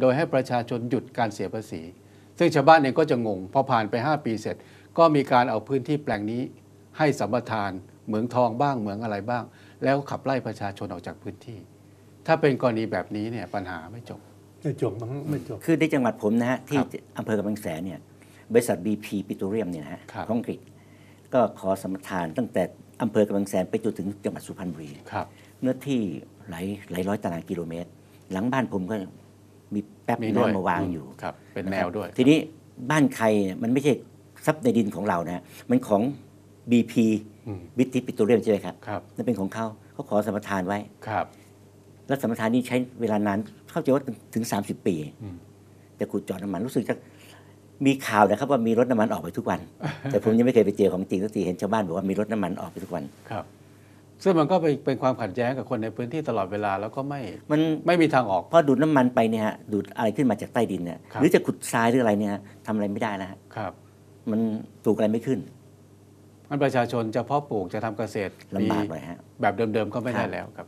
โดยให้ประชาชนหยุดการเสียภาษี ซึ่งชาวบ้านเองก็จะงง พอผ่านไป 5 ปีเสร็จ ก็มีการเอาพื้นที่แปลงนี้ ให้สัมปทาน เหมืองทองบ้างเหมืองอะไรบ้าง แล้วขับไล่ประชาชนออกจากพื้นที่ ถ้าเป็นกรณีแบบนี้เนี่ยปัญหาไม่จบไม่จบมั้งไม่จบคือในจังหวัดผมนะฮะที่ครับอำเภอกำแพงแสนเนี่ยบริษัท BP ปิโตรเลียมเนี่ยนะฮะครับของอังกฤษก็ขอสัมปทานตั้งแต่อำเภอกำแพงแสนไปจนถึงจังหวัดสุพรรณบุรีครับเนื้อที่หลายหลายร้อยตารางกิโลเมตร หลังบ้านผมก็ มีแป๊บมีด้วยน้ำมาวางอยู่ครับ เป็นแนวด้วย ทีนี้บ้านใครเนี่ยมันไม่ใช่ทรัพย์ในดินของเรานะมันของ BP อืม บิทิปิโตรเลียมใช่ไหมครับครับนั่นเป็นของเขาเขาขอสัมปทานไว้ ครับ แล้วสัมปทานนี้ใช้เวลานานเข้าใจว่าถึง 30 ปี อืม แต่ขุดเจาะน้ำมันรู้สึกจะมีข่าวนะครับว่ามีรถน้ำมันออกไปทุกวัน แต่ผมยังไม่เคยไปเจอของจริงสักทีเห็นชาวบ้านบอกว่ามีรถน้ำมันออกไปทุกวัน ครับ ซึ่งมันก็เป็นเป็นความขัดแย้งกับคนในพื้นที่ตลอดเวลาแล้วก็ไม่มันไม่มีทางออกพอดูดน้ำมันไปเนี่ยฮะดูดอะไรขึ้นมาจากใต้ดินเนี่ยครับหรือจะขุดทรายหรืออะไรเนี่ยฮะทำอะไรไม่ได้นะฮะครับ มันปลูกอะไรไม่ขึ้น มันประชาชนจะเพาะปลูกจะทำเกษตรลำบากมีเลยฮะแบบเดิมๆก็ไม่ได้ครับแล้วครับ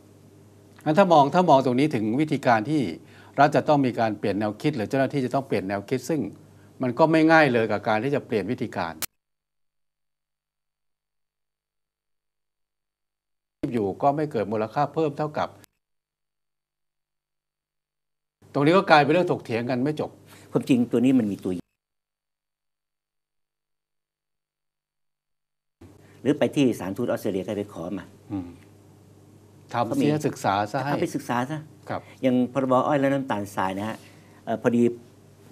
งั้นถ้ามองถ้ามองตรงนี้ถึงวิธีการที่รัฐจะต้องมีการเปลี่ยนแนวคิด หรือเจ้าหน้าที่จะต้องเปลี่ยนแนวคิด ซึ่งมันก็ไม่ง่ายเลยกับการที่จะเปลี่ยนวิธีการ อยู่ก็ไม่เกิดมูลค่าเพิ่มเท่ากับ ตรงนี้ก็กลายเป็นเรื่องถกเถียงกันไม่จบความจริงตัวนี้มันมีตัว หรือไปที่สถารทูตออสเตรเลียก็ไปขอมาอืมเขาทำมีเสียศึกษาซะให้เอาไปศึกษาซะครับอย่างพรบอ้อยและน้ำตาลทรายนะฮะเอ่อพอดี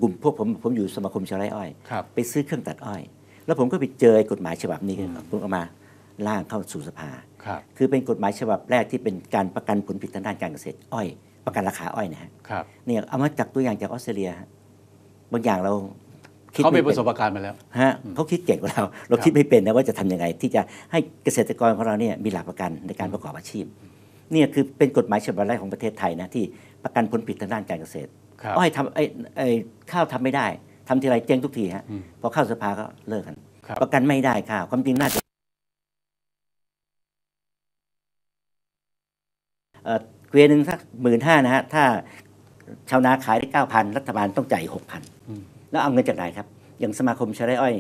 กลุ่มพวกผมผมอยู่สมาคมชาวไร่อ้อยครับไปซื้อเครื่องตัดอ้อย แล้วผมก็ไปเจอไอ้กฎหมายฉบับนี้อืมผมเอามา ร่างเข้าสู่สภาครับคือเป็นกฎหมายฉบับแรกที่เป็นการประกันผลผลิตทางด้านการเกษตรอ้อย ประกันราคาอ้อยนะฮะครับเนี่ยเอามาจากตัวอย่างจากออสเตรเลียฮะบางอย่างเราคิดเขามีไประสบการณ์มาแล้วฮะเขาคิดเก่งกว่าเรา เราครับคิดไม่เป็นนะว่าจะทำยังไง ที่จะให้เกษตรกรของเราเนี่ยมีหลักประกันในการประกอบอาชีพเนี่ยคือเป็นกฎหมายฉบับแรกของประเทศไทยนะที่ประกันผลผลิตทางด้านการเกษตรครับอ้อยทำไอ้ไอ้ข้าวทำไม่ได้ทำทีไรเจ๊งทุกทีฮะอืมพอเข้าสภาก็เลิกกันครับประกันไม่ได้ข้าวความจริงน่าจะ เอ่อเกวียนหนึ่งสักหมื่นห้านะฮะถ้าชาวนาขายได้เก้าพันรัฐบาลต้องจ่ายหกพันอืมแล้วเอาเงินจากไหนครับ อย่างสมาคมชาวไร่อ้อย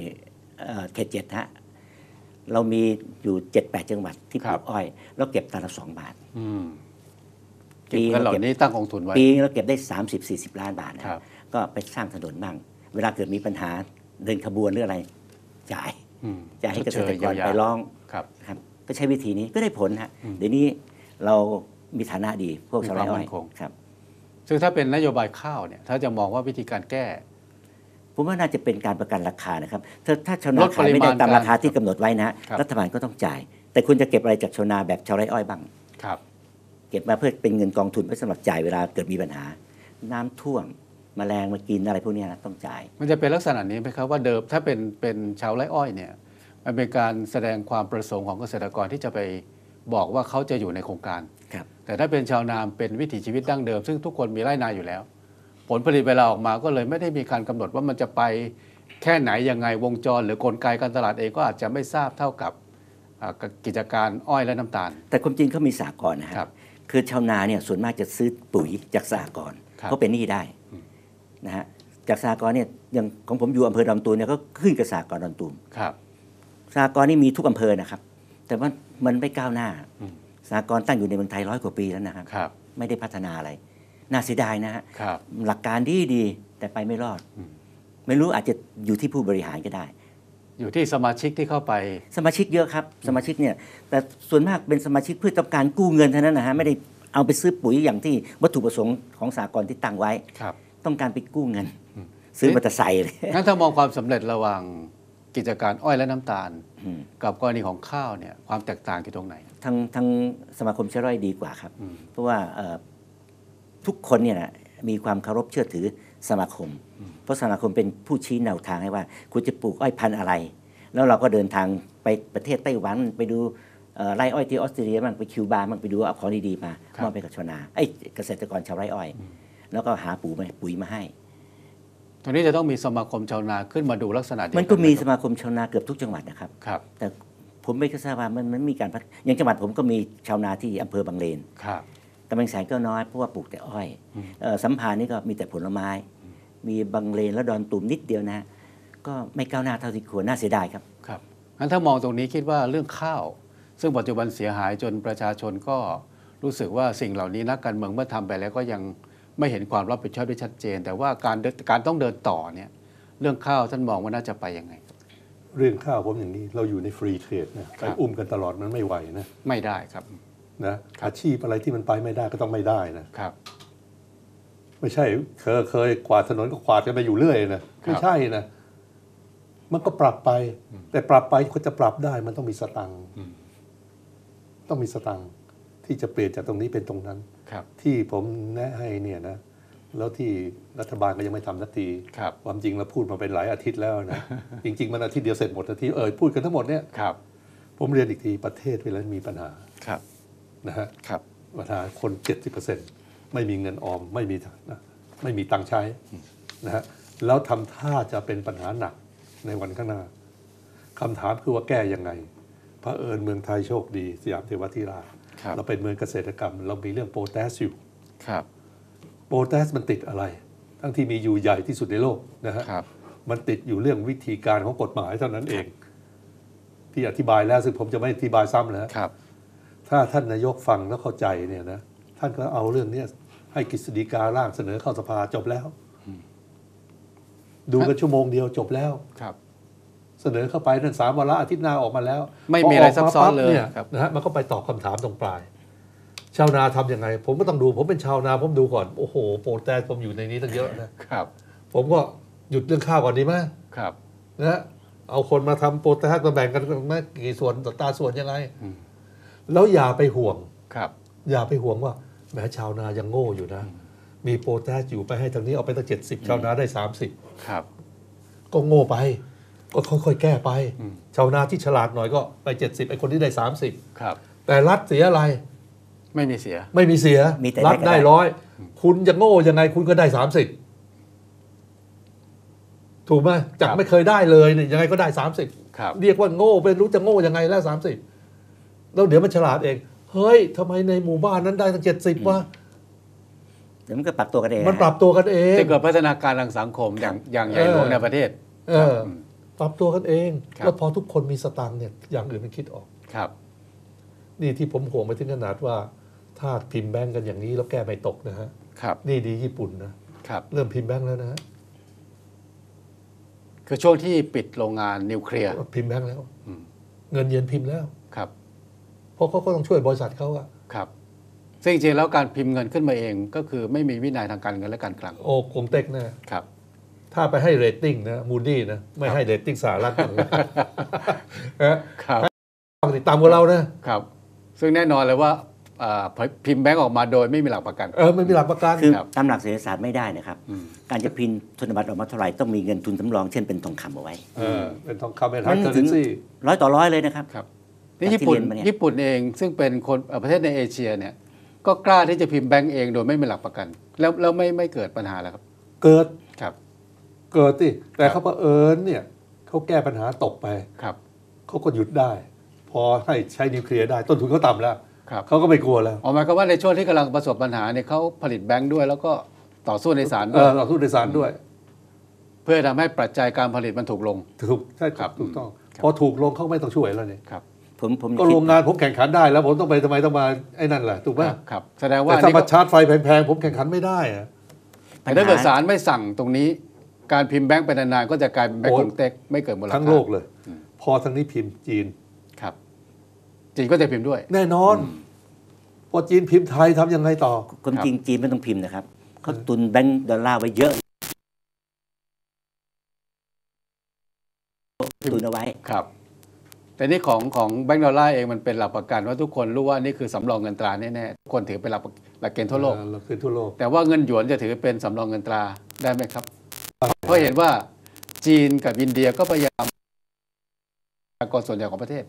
เอ่อเขตเจ็ดฮะเรามีอยู่เจ็ดแปดจังหวัดที่ปครัลูบกอ้อย แล้วเก็บตันละสองบาทอืมเก็บเงินเหล่านี้ตั้งกองทุนไว้ปีนึงเราเก็บได้30 40ล้านบาทนะครับก็ไปสร้างถนนบ้าง เวลาเกิดมีปัญหาเดินขบวนหรืออะไรจ่ายอืมจ่ายให้เกษตรกรชดเชยเยียวยาไปร้องครับนะครับก็ใช้วิธีนี้ก็ได้ผลฮะอืมเดี๋ยวนี้เรา มีฐานะดีพวกชาวไร่อ้อยมีความมั่นคง ครับ ซึ่งถ้าเป็นนโยบายข้าวเนี่ยถ้าจะมองว่าวิธีการแก้ ผมว่าน่าจะเป็นการประกันราคานะครับ ถ้าถ้าชาวลนาดขายไม่ได้ปริมาณตามราคาการที่กำหนดไว้นะฮะครับ รัฐบาลก็ต้องจ่าย แต่คุณจะเก็บอะไรจากชาวนาแบบชาวไร่อ้อยบ้าง ครับ เก็บมาเพื่อเป็นเงินกองทุนไว้สำหรับจ่ายเวลาเกิดมีปัญหา น้ำท่วมแมลงมากินอะไรพวกเนี้ยนะต้องจ่าย มันจะเป็นลักษณะนี้ไหมครับว่าเดิมถ้าเป็นเป็นชาวไร่อ้อยเนี่ยมันเป็นการแสดงความประสงค์ของเกษตรกรที่จะไปบอกว่าเขาจะอยู่ในโครงการ ครับ แต่ถ้าเป็นชาวนามเป็นวิถีชีวิตดั้งเดิม ซึ่งทุกคนมีไร่นาอยู่แล้ว ผลผลิตเวลาออกมาก็เลยไม่ได้มีการกำหนดว่ามันจะไปแค่ไหนยังไงวงจร หรือกลไกการตลาดเองก็อาจจะไม่ทราบเท่ากับอ่ากิจการอ้อยและน้ำตาล แต่ความจริงเขามีสากลนะคครัรับบคือชาวนาเนี่ยส่วนมากจะซื้อปุ๋ยจากสากลครับเขาเป็นหนี้ได้อืมนะฮะจากสากลเนี่ยอย่างของผมอยู่อำเภอดอนตูมเนี่ยก็ขึ้นกับสากลดอนตูมครับสากลนี่มีทุกอำเภอนะครับ แต่ว่ามันไม่ก้าวหน้าอืม สากลตั้งอยู่ในเมืองไทยร้อยกว่าปีแล้วนะครับครับไม่ได้พัฒนาอะไร น่าเสียดายนะฮะครับหลักการดีดีๆแต่ไปไม่รอดอืมไม่รู้อาจจะอยู่ที่ผู้บริหารก็ได้ อยู่ที่สมาชิกที่เข้าไป สมาชิกเยอะครับ สมาชิกเนี่ย แต่ส่วนมากเป็นสมาชิกเพื่อต้องการกู้เงินเท่านั้นนะฮะไม่ได้เอาไปซื้อปุ๋ยอย่างที่วัตถุประสงค์ของสากลที่ตั้งไว้ครับ ต้องการไปกู้เงินอืมซื้อมอเตอร์ไซค์เลยงั้นถ้ามองความสำเร็จระหว่าง กิจการอ้อยและน้ำตาลอืมกับกรณีของข้าวเนี่ยความแตกต่างอยู่ตรงไหนทางทางสมาคมเชอร่อยดีกว่าครับอืมเพราะว่าเอ่อทุกคนเนี่ยนะมีความเคารพเชื่อถือสมาคม เพราะสมาคมเป็นผู้ชี้แนวทางให้ว่าคุณจะปลูกอ้อยพันธุ์อะไร แล้วเราก็เดินทางไปประเทศไต้หวันไปดูเอ่อไร่อ้อยที่ออสเตรเลียบ้างไปคิวบาบ้างไปดูเอาของดีๆมาครับมอบไปกับชาวนาไอ้ยเกษตรกรชาวไร่อ้อย แล้วก็หาปุ๋ยมาปุ๋ยมาให้ ตรงนี้จะต้องมีสมาคมชาวนาขึ้นมาดูลักษณะเดียวมันก็มีไหสมาคมชาวนาเกือบทุกจังหวัดนะครับครับ แต่ผมไม่ทราบว่ามันมันมีการพัฒอย่างจังหวัดผมก็มีชาวนาที่อำเภอบางเลนครับกำแพงแสนก็น้อยเพราะว่าปลูกแต่อ้อยเอ่อสัมพันธ์นี่ก็มีแต่ผลไม้ มีบางเลนและดอนตุ่มนิดเดียวนะฮะก็ไม่ก้าวหน้าเท่าที่ควรน่าเสียดายครับครับงั้นถ้ามองตรงนี้คิดว่าเรื่องข้าว ซึ่งปัจจุบันเสียหายจนประชาชนก็รู้สึกว่าสิ่งเหล่านี้นักการเมืองเมื่อทำไปแล้วก็ยัง ไม่เห็นความรับผิดชอบได้ชัดเจน แต่ว่าการเดินการต้องเดินต่อเนี่ยเรื่องข้าวท่านมองว่าน่าจะไปยังไง เรื่องข้าวผมอย่างนี้เราอยู่ในฟรีเทรดนะครัไปบอุ้มกันตลอดมันไม่ไหวนะไม่ได้ครับนะอาชีพอะไรที่มันไปไม่ได้ก็ต้องไม่ได้นะครับ ไม่ใช่ เคยเคยกวาดถนนก็กวาดกันไปอยู่เรื่อยนะไม่ใช่นะมันก็ปรับไป แต่ปรับไปคนจะปรับได้มันต้องมีสตังค์อืมต้องมีสตังค์ ที่จะเปลี่ยนจากตรงนี้เป็นตรงนั้นครับที่ผมแนะให้เนี่ยนะแล้วที่รัฐบาลก็ยังไม่ทำนาทีครับความจริงเราพูดมาเป็นหลายอาทิตย์แล้วนะ จริง ๆ มันอาทิตย์เดียวเสร็จหมดนาทีเออพูดกันทั้งหมดเนี่ยครับผมเรียนอีกทีประเทศเวลามีปัญหาครับนะฮะครับปัญหาคน 70%ไม่มีเงินออมไม่มีนะไม่มีตังค์ใช้นะฮะแล้วทำท่าจะเป็นปัญหาหนักในวันข้างหน้าคำถามคือว่าแก้ยังไงพระเผอิญเมืองไทยโชคดี สยามเทวทิราชครับ เราเป็นเมืองเกษตรกรรม เรามีเรื่องโปรแทสอยู่ครับโปรแทสมันติดอะไร ทั้งที่มีอยู่ใหญ่ที่สุดในโลกนะฮะครับมันติดอยู่เรื่องวิธีการของกฎหมายเท่านั้นเอง ที่อธิบายแล้วซึ่งผมจะไม่อธิบายซ้ำแล้วครับ ถ้าท่านนายกฟังแล้วเข้าใจเนี่ยนะท่านก็เอาเรื่องเนี้ยให้กฤษฎีการ่างเสนอเข้าสภาจบแล้ว ดูกันชั่วโมงเดียวจบแล้วครับ เสนอเข้าไปนั่นสามวาระอาทิตย์หน้าออกมาแล้ว ไม่มีอะไรพกซับซ้อนเลยปั๊ครับนะฮะมันก็ไปตอบคำถามตรงปลาย ชาวนาทำยังไง ผมก็ต้องดูผมเป็นชาวนาผมดูก่อนโอ้โหโปรแตสผมอยู่ในนี้ตั้งเยอะนะครับ ผมก็หยุดเรื่องข้าวก่อนดีไหมครับนะฮะเอาคนมาทำโปรแทสมาแบ่งกันไหมกี่ส่วนต่อตาส่วนยังไงอืมแล้วอย่าไปห่วงครับ อย่าไปห่วงว่าแหมชาวนายังโง่อยู่นะ มีโปรแทสอยู่ไปให้ทางนี้เอาไปตั้งเจ็ดสิบชาวนาได้สามสิบครับ ก็โง่ไป ก็ค่อยๆแก้ไปอืมชาวนาที่ฉลาดหน่อยก็ไปเจ็ดสิบไอ้คนที่ได้สามสิบครับ แต่รัฐเสียอะไร ไม่มีเสีย ไม่มีเสีย มีแต่รัฐได้ก็ได้ได้ ร้อย คุณจะโง่ยังไงคุณก็ได้สามสิบถูกไหมจากครับไม่เคยได้เลยเนี่ยยังไงก็ได้สามสิบครับ เรียกว่าโง่ไปรู้จะโง่ยังไงแล้วสามสิบแล้วเดี๋ยวมันฉลาดเอง เฮ้ยทำไมในหมู่บ้านนั้นได้ตั้งเจ็ดสิบวะเดี๋ยวมันก็ปรับตัวกันเองมันปรับตัวกันเอง จะเกิดพัฒนาการทางสังคมอย่างอย่างใหญ่หลวงเออในประเทศ เออ ปรับตัวกันเองครับแล้วพอทุกคนมีสตังค์เนี่ยอย่างอื่นมันคิดออกครับ นี่ที่ผมห่วงไปถึงขนาดว่าถ้าพิมพ์แบงก์กันอย่างนี้แล้วแก้ไม่ตกนะฮะครับนี่ดีญี่ปุ่นนะครับ เริ่มพิมพ์แบงก์แล้วนะฮะคือช่วงที่ปิดโรงงานนิวเคลียร์พิมพ์แบงก์แล้วอืมเงินเย็นพิมพ์แล้วครับเพราะเขาก็ต้องช่วยบริษัทเขาอะครับซึ่งจริงๆแล้วการพิมพ์เงินขึ้นมาเอง ก็คือไม่มีวินัยทางการเงินและการคลัง โอ้กงเต็กแน่ครับ ถ้าไปให้เรตติ้งนะมูดี้นะไม่ให้เรตติ้งสหรัฐบ้างนะฮะครับต้องติดตามกับเรานะครับ ซึ่งแน่นอนเลยว่าอ่าพิมพ์แบงก์ออกมาโดยไม่มีหลักประกัน เออไม่มีหลักประกันคือครับตามหลักเศรษฐศาสตร์ไม่ได้นะครับอืมการจะพิมพ์ธนบัตรออกมาเท่าไหร่ต้องมีเงินทุนสำรองเช่นเป็นทองคำเอาไว้เออเป็นทองคำเป็นมัฮาร์ดนเคอร์ถึเรงนซีร้อยต่อร้อยเลยนะครับครับนี่จากที่ญี่ปุ่นเรียนมาเนี่ยญี่ปุ่นเองซึ่งเป็นคนเอ่อประเทศในเอเชียเนี่ยก็กล้าที่จะพิมพ์แบงก์เองโดยไม่มีหลักประกัน แล้วแล้วไม่ไม่เกิดปัญหาแล้วครับ เกิดครับ เกิดที่แต่ครับเขาเผอิญเนี่ยเขาแก้ปัญหาตกไปครับเขาก็หยุดได้ พอให้ใช้นิวเคลียร์ได้ต้นทุนเขาต่ำแล้วครับเขาก็ไม่กลัวแล้วออกหมายความว่าในช่วงที่กำลังประสบปัญหาเนี่ยเขาผลิตแบงก์ด้วย แล้วก็ต่อสู้ในศาลเอด้วยอเราทุนโดยสารด้วย เพื่อทำให้ปัจจัยการผลิตมันถูกลงถูกใช่ครับถูกต้องครับพอถูกลงเขาไม่ต้องช่วยแล้วเนี่ยครับผมผมก็คิดโรงงานผมแข่งขันได้แล้ว ผมต้องไปทำไมต้องมาไอ้นั่นแหละถูกไหมครับครับแสดงว่าแต่อันถ้านี้มาก็ชาร์จไฟแพงๆผมแข่งขันไม่ได้อะแต่ถ้าเกิดศาลไม่สั่งตรงนี้ การพิมพ์แบงก์ไปนานๆก็จะกลายเป็นแบงก์โอ้กงเต็กไม่เกิดมูลค่าทั้งโลกเลย พอทางนี้พิมพ์จีนครับ จีนก็จะพิมพ์ด้วย แน่นอน พอจีนพิมพ์ไทยทำยังไงต่อความครับจริงจีนไม่ต้องพิมพ์นะครับเขาตุนแบงก์ดอลลาร์ไว้เยอะตุนเอาไว้ครับแต่นี่ของของแบงก์ดอลลาร์เองมันเป็นหลักประกันว่าทุกคนรู้ว่านี่คือสำรองเงินตราแน่ๆทุกคนถือเป็นหลักหลักเกณฑ์ทั่วโลกเออเราคือทั่วโลก แต่ว่าเงินหยวนจะถือเป็นสำรองเงินตราได้ไหมครับ เพราะเห็นว่าจีนกับอินเดียก็พยายามประชากรส่วนใหญ่ของประเทศ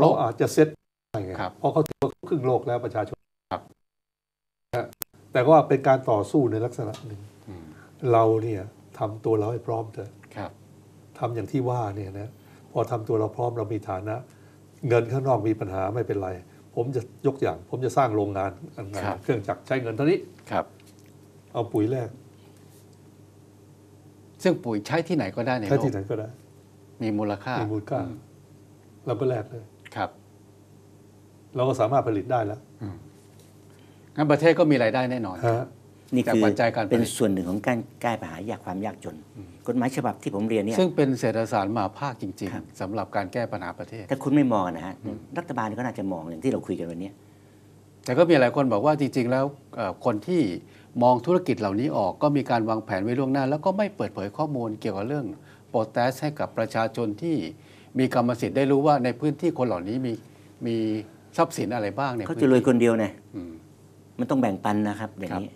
เราอาจจะเซ็ตได้ไงครับเพราะเขาถือว่าครึ่งโลกแล้วประชาชนครับนะแต่ว่าเป็นการต่อสู้ในลักษณะหนึ่งอืมเราเนี่ยทำตัวเราให้พร้อมเถอะครับทำอย่างที่ว่าเนี่ยนะพอทำตัวเราพร้อมเรามีฐานะ เงินข้างนอกมีปัญหาไม่เป็นไร ผมจะยกอย่าง ผมจะสร้างโรงงานอันนั้นครับเครื่องจักรใช้เงินเท่านี้ครับเอาปุ๋ยแรก ซึ่งปุ๋ยใช้ที่ไหนก็ได้ในใช้โลที่กไหนก็ได้ มีมูลค่ามีมูลค่าอืมเราก็แลกเลยครับ เราก็สามารถผลิตได้แล้วงั้นประเทศก็มีรายได้แน่นอนฮะนี่คือจากปัจจัยการผลิตเป็นส่วนหนึ่งของการแก้ปัญหายากความยากจน กฎหมายฉบับที่ผมเรียนเนี่ยซึ่งเป็นเศรษฐศาสตร์มหาภาคจริงครับๆสำหรับการแก้ปัญหาประเทศ ถ้าคุณไม่มองนะฮะรัฐบาลก็น่าจะมองอย่างที่เราคุยกันวันเนี้ยแต่ก็มีหลายคนบอกว่าจริง ๆ แล้วเอ่อคนที่ มองธุรกิจเหล่านี้ออกก็มีการวางแผนไว้ล่วงหน้า แล้วก็ไม่เปิดเผยข้อมูลเกี่ยวกับเรื่องโปรแตสให้กับประชาชนที่มีกรรมสิทธิ์ได้รู้ว่าในพื้นที่คนเหล่านี้มีมีทรัพย์สินอะไรบ้างเนี่ยเขาจะรวยคนเดียวเนี่ยอืมมันต้องแบ่งปันนะครับอย่างนี้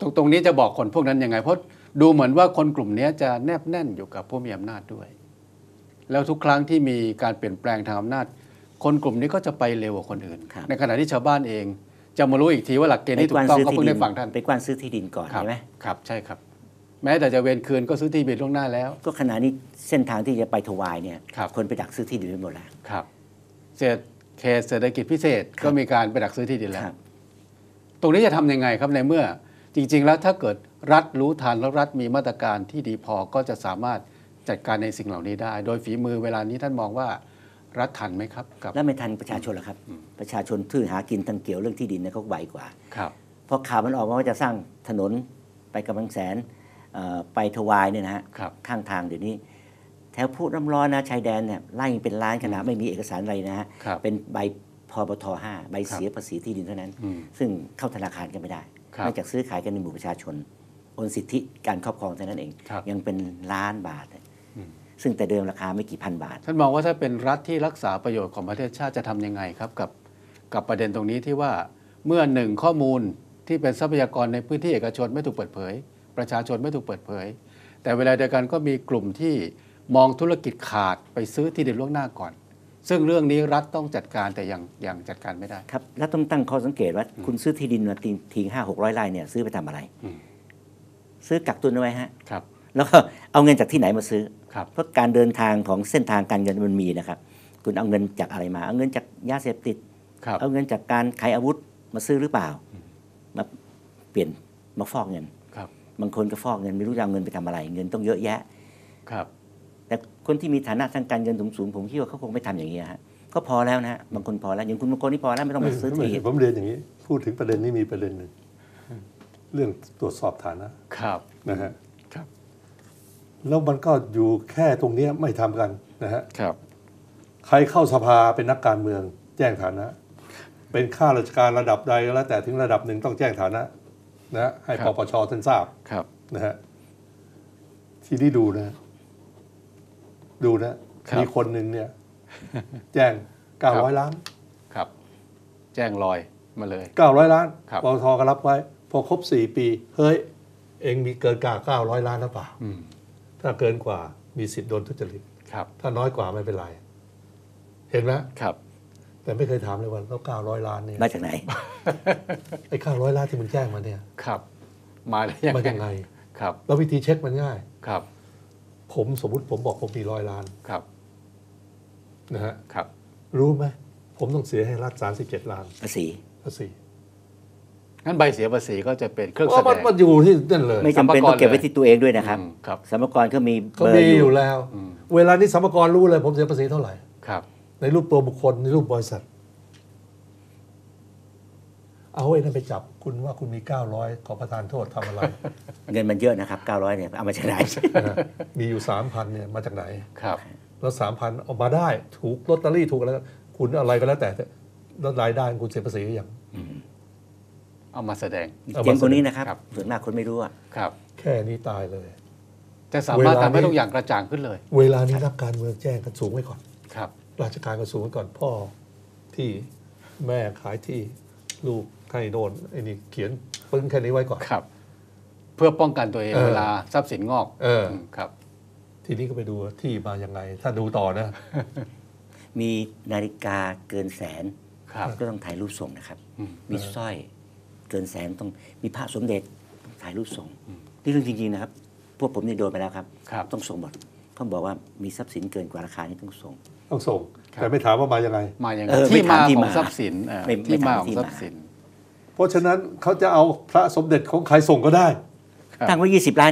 ตรงตรงนี้จะบอกคนพวกนั้นยังไง เพราะดูเหมือนว่าคนกลุ่มนี้จะแนบแน่นอยู่กับผู้มีอำนาจด้วย แล้วทุกครั้งที่มีการเปลี่ยนแปลงทางอำนาจ คนกลุ่มนี้ก็จะไปเร็วกว่าคนอื่นครับในขณะที่ชาวบ้านเอง จะมารู้อีกทีว่าหลักเกณฑ์ที่ถูกต้องก็เพิ่งได้ฟังท่านไปกว้านซื้อที่ดินก่อนครับใช่ไหมครับใช่ครับ แม้แต่จะเวนคืนก็ซื้อที่ดินล่วงหน้าแล้ว ก็ขณะนี้เส้นทางที่จะไปถวายเนี่ยครับคนไปดักซื้อที่ดินไปหมดแล้วครับเศรษฐเขตเศรษฐกิจพิเศษครับก็มีการไปดักซื้อที่ดินแล้วครับตรงนี้จะทำยังไงครับในเมื่อ จริง ๆ แล้วถ้าเกิดรัฐรู้ทันแล้วรัฐมีมาตรการที่ดีพอก็จะสามารถจัดการในสิ่งเหล่านี้ได้ โดยฝีมือเวลานี้ท่านมองว่า รัฐทันไหมครับกับ แล้วไม่ทันประชาชนหรอกครับ ประชาชนทื่อหากินทางเกี่ยวเรื่องที่ดินเนี่ยเขาไวกว่าครับเพราะข่าวมันออกมาว่าจะสร้างถนนไปกำลังแสนเอ่อไปถวายเนี่ยนะฮะครับข้างทางเดี๋ยวนี้ แถวพูดน้ำร้อนนะชายแดนเนี่ยไล่เป็นล้านขนาดไม่มีเอกสารอะไรนะฮะครับเป็นใบพบทห้าใบเสียภาษีที่ดินเท่านั้นอืมซึ่งเข้าธนาคารกันไม่ได้ครับนอกจากซื้อขายกันในหมู่ประชาชนโอนสิทธิการครอบครองเท่านั้นเองครับยังเป็นล้านบาทเลยอืม ซึ่งแต่เดิมราคาไม่กี่พันบาท ท่านมองว่าถ้าเป็นรัฐที่รักษาประโยชน์ของประเทศชาติจะทำยังไงครับกับกับประเด็นตรงนี้ที่ว่าเมื่อหนึ่งข้อมูลที่เป็นทรัพยากรในพื้นที่เอกชนไม่ถูกเปิดเผย ประชาชนไม่ถูกเปิดเผย แต่เวลาเดียวกันก็มีกลุ่มที่มองธุรกิจขาดไปซื้อที่ดินล่วงหน้าก่อน ซึ่งเรื่องนี้รัฐต้องจัดการแต่ยังยังจัดการไม่ได้ครับแล้วต้องตั้งข้อสังเกตว่าคุณซื้อที่ดินมาทิ้งทิ้งห้าหกร้อยไร่เนี่ยซื้อไปทำอะไรอืมซื้อกักตุนเอาไว้ฮะครับ แล้วก็เอาเงินจากที่ไหนมาซื้อครับเพราะการเดินทางของเส้นทางการเงินมันมีนะครับ คุณเอาเงินจากอะไรมา เอาเงินจากยาเสพติดครับเอาเงินจากการขายอาวุธมาซื้อหรือเปล่า มาเปลี่ยนมาฟอกเงินครับ บางคนก็ฟอกเงินไม่รู้จะเอาเงินไปทำอะไร เงินต้องเยอะแยะ ครับ แต่คนที่มีฐานะทางการเงินสูงๆผมคิดว่าเขาคงไม่ทำอย่างนี้ยฮะก็พอแล้วนะฮะบางคนพอแล้วอย่างคุณบางคนนี่พอแล้วไม่ต้องมาซื้อที่ผมเรียนอย่างนี้ พูดถึงประเด็นนี้มีประเด็นหนึ่งเรื่องตรวจสอบฐานะครับนะฮะครับ แล้วมันก็อยู่แค่ตรงเนี้ยไม่ทำกันนะฮะครับ ใครเข้าสภาเป็นนักการเมือง แจ้งฐานะ เป็นข้าราชการระดับใดก็แล้ว แต่ถึงระดับหนึ่งต้องแจ้งฐานะนะฮะให้ครัปบปชท่านทราบครับนะฮะทีนี้ดูนะ ดูนะครับมีคนหนึ่งเนี่ย แจ้งเก้าร้อยล้าน ครับ แจ้งลอยมาเลยเก้าร้อยล้านครับปตทก็รับไว้ พอครบสี่ปี เฮ้ย เองมีเกินกว่าเก้าร้อยล้านหรือเปล่าอืม ถ้าเกินกว่ามีสิทธิ์โดนทุจริตครับ ถ้าน้อยกว่าไม่เป็นไร เห็นไหมครับ แต่ไม่เคยถามเลยว่าแล้วเก้าร้อยล้านเนี่ยมาจากไหนไอ้เก้าร้อยล้านที่มึงแจ้งมาเนี่ยครับ มาได้ยังมันไงยังไงครับ แล้ววิธีเช็คมันง่ายครับ ผมสมมติผมบอกผมมีร้อยล้านครับนะฮะครับ รู้ไหมผมต้องเสียให้รัฐสามสิบเจ็ดล้านภาษีภาษี งั้นใบเสียภาษีก็จะเป็นเครื่องเพแสราะดมันงมันอยู่ที่นั่นเลย ไม่จำเป็นต้องเก็บไว้ที่ตัวเองด้วยนะครับอืมครับสรรพากรเขามีเขาเบอมีร์ออยู่ยู่แล้วอืมเวลานี้สรรพากรรู้เลยผมเสียภาษีเท่าไหร่ครับ ในรูปตัวบุคคลในรูปบริษัท เอาไอ้นั่นไปจับคุณว่าคุณมี 900 ขอประทานโทษทำอะไร เงินมันเยอะนะครับ 900 เนี่ยเอามาจากไหนนะฮะมีอยู่ 3,000 เนี่ยมาจากไหนครับ แล้ว3,000เอามาได้ถูกลอตเตอรี่ถูกอะไรก็คุณอะไรก็แล้วแต่แล้วรายได้คุณเสียภาษีหรือยัง เอามาแสดงเอามาเจ๋งกว่านี้นะครับครับส่วนมากคนไม่รู้อะครับ แค่นี้ตายเลย จะสามารถเวลาทำให้นี้ทุกอย่างกระจ่างขึ้นเลย เวลานี้นักการเมืองแจ้งกันสูงไว้ก่อนครับ ราชการก็สูงไว้ก่อนพ่อที่แม่ขายที่ลูกให้โดนไอ้นี่เขียนปึ้งแค่นี้ไว้ก่อนครับ เพื่อป้องกันตัวเองเออเวลาทรัพย์สินงอก เออมครับ ทีนี้ก็ไปดูว่าที่มายังไง ถ้าดูต่อนะ มีนาฬิกาเกินแสนครับก็ต้องถ่ายรูปส่งนะครับอืมมีสร้อย เกินแสนต้องมีพระสมเด็จต้องถ่ายรูปส่งนี่เรื่องจริงๆนะครับ พวกผมนี่โดนไปแล้วครับครับ ต้องส่งหมดเขาบอกว่ามีทรัพย์สินเกินกว่าราคานี่ต้องส่ง ต้องส่ง แต่ไม่ถามว่ามายังไง มาอย่างไงเออที่ไม่ถามมาที่ของมาทรัพย์สินเออไม่ไม่ที่มาถามของที่ทรัมาพย์สิน เพราะฉะนั้นเขาจะเอาพระสมเด็จของใครส่งก็ได้ครับตั้งไว้ยี่สิบล้าน